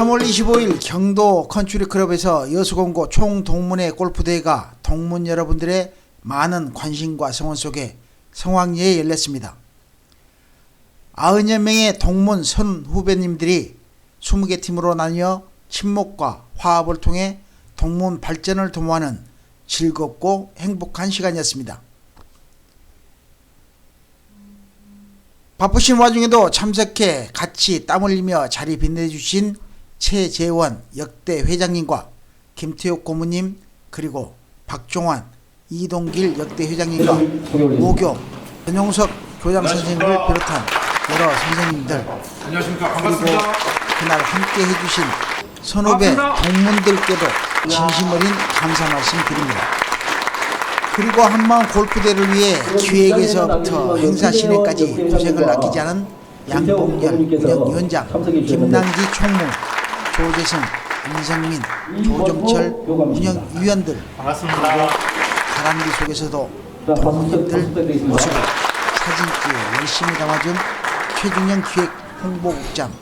3월 25일 경도 컨츄리 클럽에서 여수공고 총동문회 골프대회가 동문 여러분들의 많은 관심과 성원 속에 성황리에 열렸습니다. 90여 명의 동문 선 후배님들이 20개 팀으로 나뉘어 친목과 화합을 통해 동문 발전을 도모하는 즐겁고 행복한 시간이었습니다. 바쁘신 와중에도 참석해 같이 땀 흘리며 자리 빛내주신 최재원 역대 회장님과 김태욱 고모님 그리고 박종환 이동길 역대 회장님과 모교 전용석 교장 선생님을 비롯한 여러 선생님들 안녕하십니까. 그리고 반갑습니다. 그날 함께 해주신 선후배 동문들께도 진심 어린 감사 말씀 드립니다. 그리고 한마음 골프대를 위해 기획에서부터 행사 진행까지 고생을 아끼지 않은 양봉열 운영위원장, 김남기 총무, 조재성, 임성민, 조정철 운영 위원들 반갑습니다. 가람비 속에서도 동문님들 모습을 사진기에 열심히 담아준 최준영 기획 홍보국장,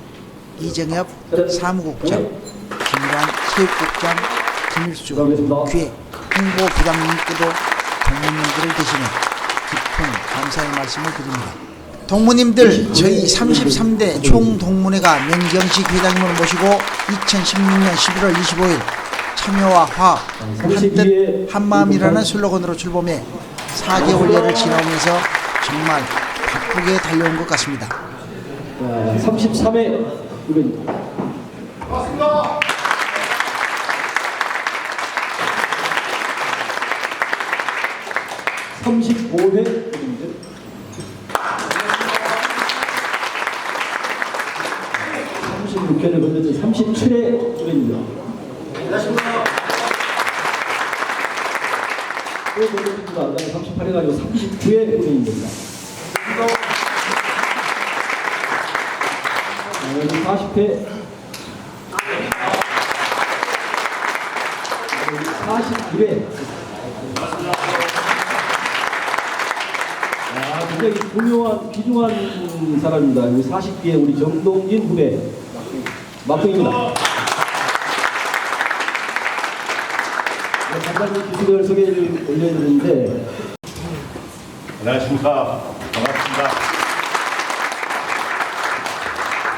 이정엽 사무국장, 김관 체육국장, 김일수 기획 홍보 부장님께도 동문님들을 대신해 깊은 감사의 말씀을 드립니다. 동무님들 저희 33대 총동문회가 명경식 회장님을 모시고 2016년 11월 25일 참여와 화합 한뜻 한마음이라는 슬로건으로 출범해 4개월여를 지나오면서 정말 바쁘게 달려온 것 같습니다. 33회 우리 35회 우리인데 36회를 건너서 37회 우리입니다. 않다가 38회 가지고 39회 우리입니다. 어, 여기 40회 49회 아, 굉장히 중요한 귀중한 사람입니다. 여기 40기의 우리 정동진 후배 막둥입니다. 네, 간단히 기술을 소개를 올려드리는데 안녕하십니까. 반갑습니다.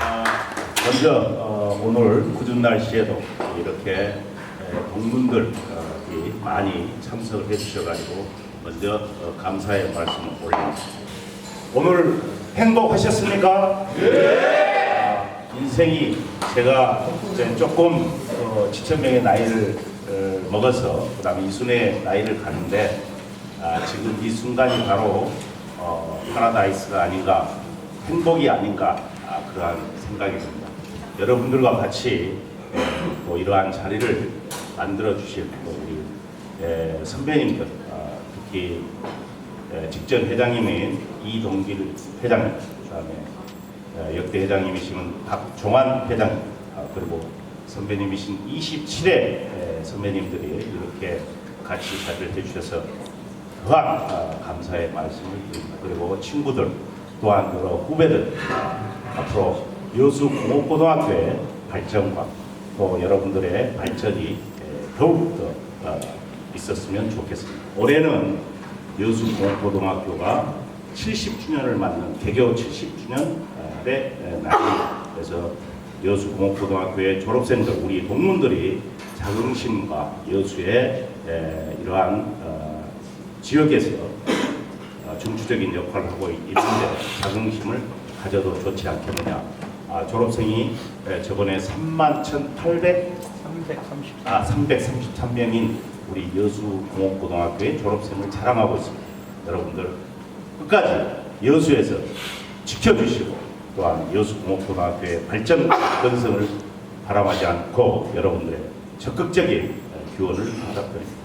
아, 먼저 어, 오늘 굳은 날씨에도 이렇게 에, 동문들이 많이 참석을 해주셔가지고 먼저 어, 감사의 말씀을 올립니다. 오늘 행복하셨습니까? 네. 인생이 제가 조금 어, 지천명의 나이를 어, 먹어서 그다음에 이순의 나이를 가는데 아, 지금 이 순간이 바로 어, 파라다이스가 아닌가 행복이 아닌가 아, 그러한 생각이 듭니다. 여러분들과 같이 에, 또 이러한 자리를 만들어 주실 또 우리 에, 선배님들 아, 특히 에, 직전 회장님인 이동길 회장님 그다음에 에, 역대 회장님이신 박종환 회장님 아, 그리고 선배님이신 27회 선배님들이 이렇게 같이 자리를 해주셔서 또한 아, 감사의 말씀을 드립니다. 그리고 친구들 또한 여러 후배들 아, 앞으로 여수 공업고등학교의 발전과 또 여러분들의 발전이 에, 더욱더 어, 있었으면 좋겠습니다. 올해는 여수 공업고등학교가 70주년을 맞는 개교 70주년의 날입니다. 그래서 여수 공업고등학교의 졸업생들 우리 동문들이 자긍심과 여수의 에, 이러한 어, 지역에서 어, 중추적인 역할을 하고 있는데 자긍심을 가져도 좋지 않겠느냐. 아, 졸업생이 에, 저번에 3만 1,800 330, 아, 333명인 우리 여수공업고등학교의 졸업생을 자랑하고 있습니다. 여러분들 끝까지 여수에서 지켜주시고 또한 여수공업고등학교의 발전 건성을 바람하지 않고 여러분들의 적극적인 에, 기원을 부탁드립니다.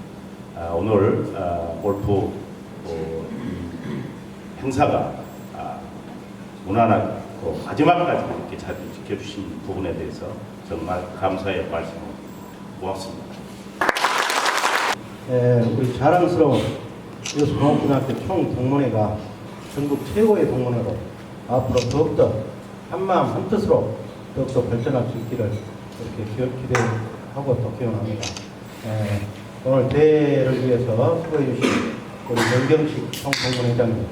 아, 오늘 아, 골프 어, 이 행사가 아, 무난하고 마지막까지 이렇게 잘 지켜주신 부분에 대해서 정말 감사의 말씀을 고맙습니다. 에, 우리 자랑스러운 여수 공업고등학교 총동문회가 전국 최고의 동문회로 앞으로 더욱더 한마음 한뜻으로 더욱더 발전할 수 있기를 이렇게 기- 기대하고 또 기원합니다. 예, 오늘 대회를 위해서 수고해 주신 우리 명경식 총동문회장님,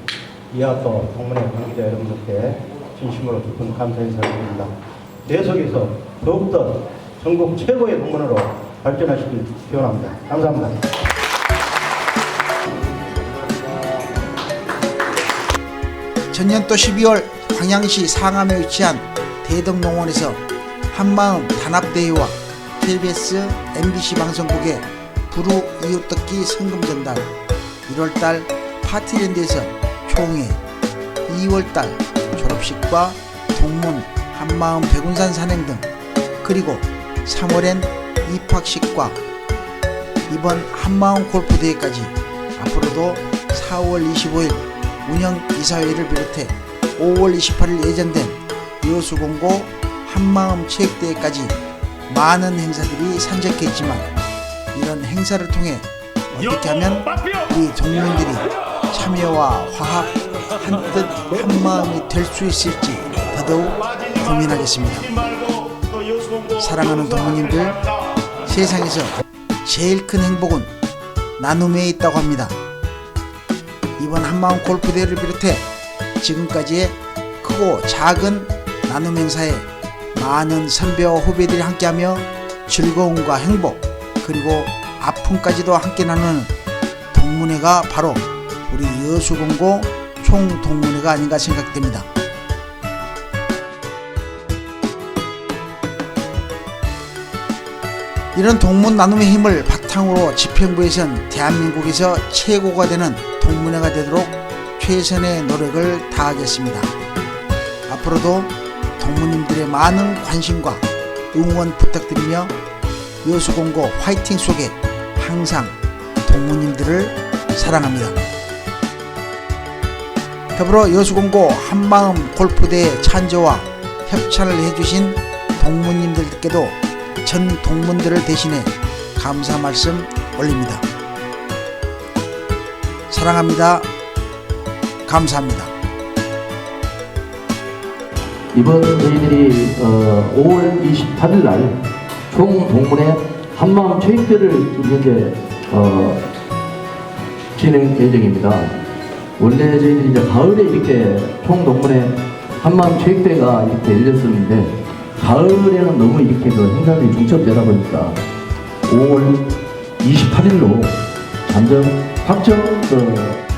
이하 또 동문회 관계자 여러분들께 진심으로 깊은 감사 인사를 드립니다. 내 속에서 더욱더 전국 최고의 동문회로 발전하시길 기원합니다. 감사합니다. 전년도 12월 광양시 상암에 위치한 대덕농원에서 한마음 단합대회와 KBS, MBC 방송국의 부루 이웃돕기 성금 전달 1월달 파티랜드에서 총회 2월달 졸업식과 동문 한마음 백운산 산행 등 그리고 3월엔 입학식과 이번 한마음 골프대회까지 앞으로도 4월 25일 운영 이사회를 비롯해 5월 28일 예정된 여수공고 한마음 체육대회까지 많은 행사들이 산적해 있지만 이런 행사를 통해 어떻게 하면 우리 동문들이 참여와 화합 한뜻 한마음이 될 수 있을지 더더욱 고민하겠습니다. 사랑하는 동무님들 세상에서 제일 큰 행복은 나눔에 있다고 합니다. 이번 한마음 골프 대회를 비롯해 지금까지의 크고 작은 나눔 행사에 많은 선배와 후배들이 함께하며 즐거움과 행복 그리고 아픔까지도 함께 나누는 동문회가 바로 우리 여수공고 총동문회가 아닌가 생각됩니다. 이런 동문 나눔의 힘을 바탕으로 집행부에선 대한민국에서 최고가 되는 동문회가 되도록 최선의 노력을 다하겠습니다. 앞으로도 동무님들의 많은 관심과 응원 부탁드리며 여수공고 화이팅 속에 항상 동무님들을 사랑합니다. 더불어 여수공고 한마음 골프대회 찬조와 협찬을 해주신 동무님들께도 전 동문들을 대신해 감사 말씀 올립니다. 사랑합니다. 감사합니다. 이번 저희들이 어, 5월 28일 날 총동문회 한마음 체육대를 현재 어, 진행 예정입니다. 원래 저희들이 이제 가을에 이렇게 총동문회 한마음 체육대가 이렇게 열렸었는데 가을에는 너무 이렇게 그 행사들이 중첩되다 보니까 5월 28일로 잠정 확정 그